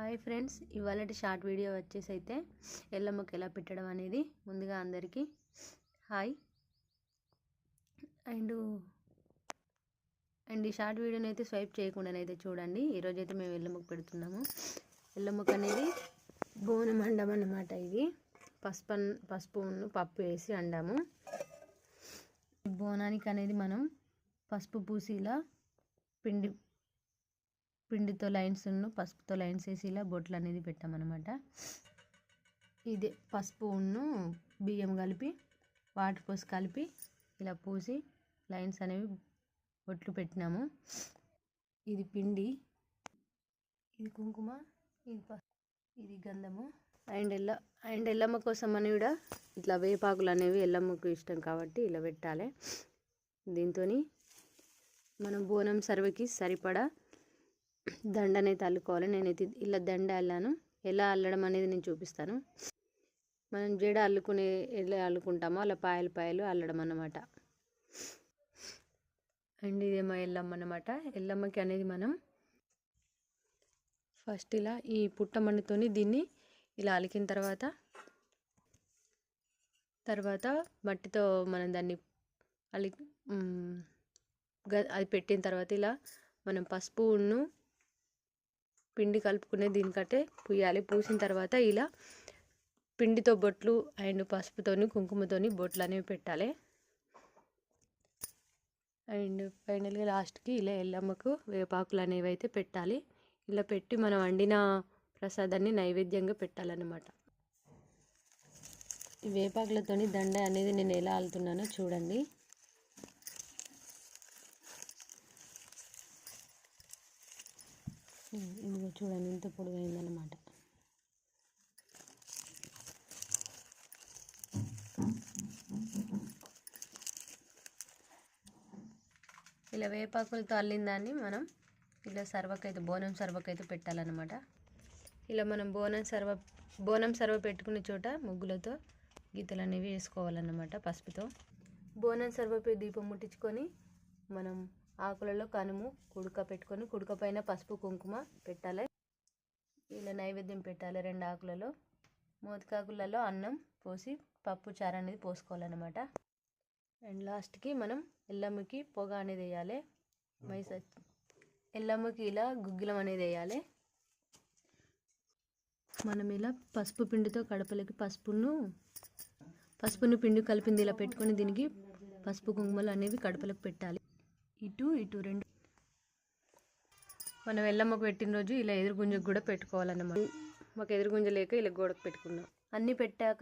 Hi friends ఇవాళ short video వచ్చేసి అయితే ఎల్లమ్మకి ఎలా పెట్టడం అనేది ముందుగా అందరికీ హాయ్. అండ్ అండ్ ఈ షార్ట్ వీడియోని అయితే స్వైప్ చేయకుండానైతే చూడండి ఈరోజు అయితే మేము ఎల్లమ్మకు పెడుతున్నాము. ఎల్లమ్మకు అనేది బోనం అండం అన్నమాట ఇది. పసుపు పసుపు పప్పు వేసి అండాము. బోనానికి అనేది మనం పసుపు పూసిలా పిండి పిండితో లైన్స్ పసుపుతో లైన్స్ వేసి ఇలా బొట్లు అనేది పెట్టామన్నమాట. ఇదే పసుపు ఉన్ను బియ్యం కలిపి వాటర్ పోసి కలిపి ఇలా పూసి లైన్స్ అనేవి బొట్లు పెట్టినాము. ఇది పిండి ఇది కుంకుమ ఇది ఇది గంధము. అండ్ ఎల్ల అండ్ ఎల్లమ్మ కోసం అని కూడా ఇట్లా వేపాకులు అనేవి ఎల్లమ్మకు ఇష్టం కాబట్టి ఇలా పెట్టాలి. దీంతో మనం బోనం సర్వకి సరిపడా దండనైతే అల్లుకోవాలి నేనైతే ఇలా దండ అల్లాను. ఎలా అల్లడం అనేది నేను చూపిస్తాను. మనం జడ అల్లుకునే ఎలా అల్లుకుంటామో అలా పాయలు పాయలు అల్లడం అన్నమాట. అండ్ ఇదేమో ఎల్లమ్మ అన్నమాట. ఎల్లమ్మకి అనేది మనం ఫస్ట్ ఇలా ఈ పుట్టమణితోని దీన్ని ఇలా అలికిన తర్వాత తర్వాత మట్టితో మనం దాన్ని అలి అది పెట్టిన తర్వాత ఇలా మనం పసుపు ఉన్ను పిండి కలుపుకునే దీనికంటే పూయాలి పూసిన తర్వాత ఇలా పిండితో బొట్లు అండ్ పసుపుతోని కుంకుమతోని బొట్లు అనేవి పెట్టాలి. అండ్ ఫైనల్గా లాస్ట్కి ఇలా ఎల్లమ్మకు వేపాకులు అనేవి అయితే పెట్టాలి. ఇలా పెట్టి మనం వండిన ప్రసాదాన్ని నైవేద్యంగా పెట్టాలన్నమాట. ఈ వేపాకులతోని దండ అనేది నేను ఎలా అల్తున్నానో చూడండి. ఇదిగో చూడండి ఇంత పొడుగైందన్నమాట. ఇలా వేపాకులతో అల్లిన దాన్ని మనం ఇలా సర్వకైతే బోనం సర్వకైతే పెట్టాలన్నమాట. ఇలా మనం బోనం సర్వ బోనం సర్వ పెట్టుకునే చోట ముగ్గులతో గీతలు అనేవి వేసుకోవాలన్నమాట పసుపుతో. బోనం సర్వపై దీపం ముట్టించుకొని మనం ఆకులలో కనుము కుడుక పెట్టుకొని కుడుక పైన పసుపు కుంకుమ పెట్టాలి. ఇలా నైవేద్యం పెట్టాలి రెండు ఆకులలో. మోతికాకులలో అన్నం పోసి పప్పు చారు అనేది పోసుకోవాలన్నమాట. అండ్ లాస్ట్కి మనం ఎల్లమ్మకి పొగ అనేది వేయాలి. మైస ఎల్లమ్మకి ఇలా గుగ్గిలం అనేది వేయాలి. మనం ఇలా పసుపు పిండితో కడపలకి పసుపును పసుపును పిండి కలిపింది ఇలా పెట్టుకొని దీనికి పసుపు కుంకుమలు అనేవి కడపలకు పెట్టాలి. ఇటు ఇటు రెండు. మనం ఎల్లమ్మకు పెట్టిన రోజు ఇలా ఎదురుగుంజకు కూడా పెట్టుకోవాలన్నమాట. మాకు ఎదురుగుంజ లేక ఇలా గోడకు పెట్టుకున్నాం. అన్నీ పెట్టాక